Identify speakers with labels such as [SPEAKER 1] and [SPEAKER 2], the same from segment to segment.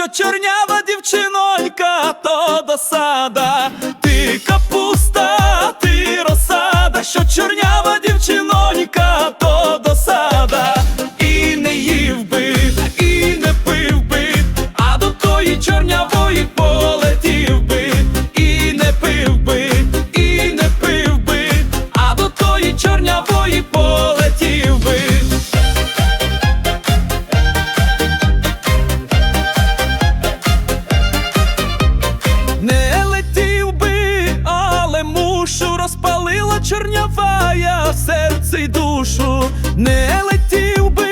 [SPEAKER 1] що чорнява дівчинонька, то досада, ти капуста, ти розсада, що чорнява дівчинонька, то досада, і не їв би, і не пив би, а до тої чорнявої полетів в серці й душу. Не летів би,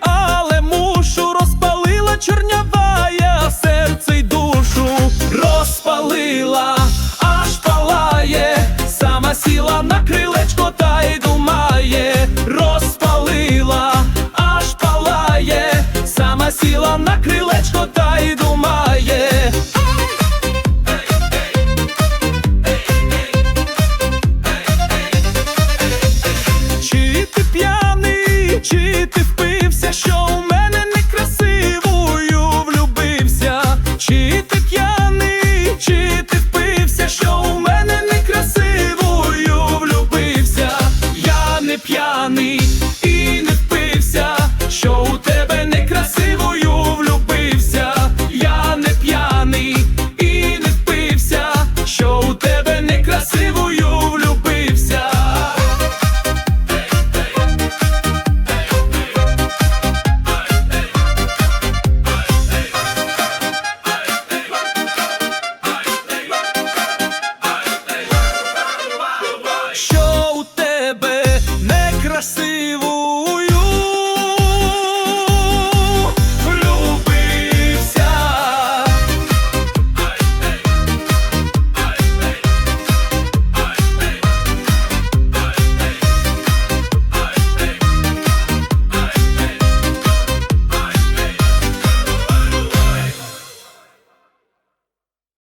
[SPEAKER 1] але мушу розпалила чорнявая в серці й душу. Розпалила, аж палає, сама сіла на крилечко та й думає. Розпалила, аж палає, сама сіла на крилечко та й думає. красиво.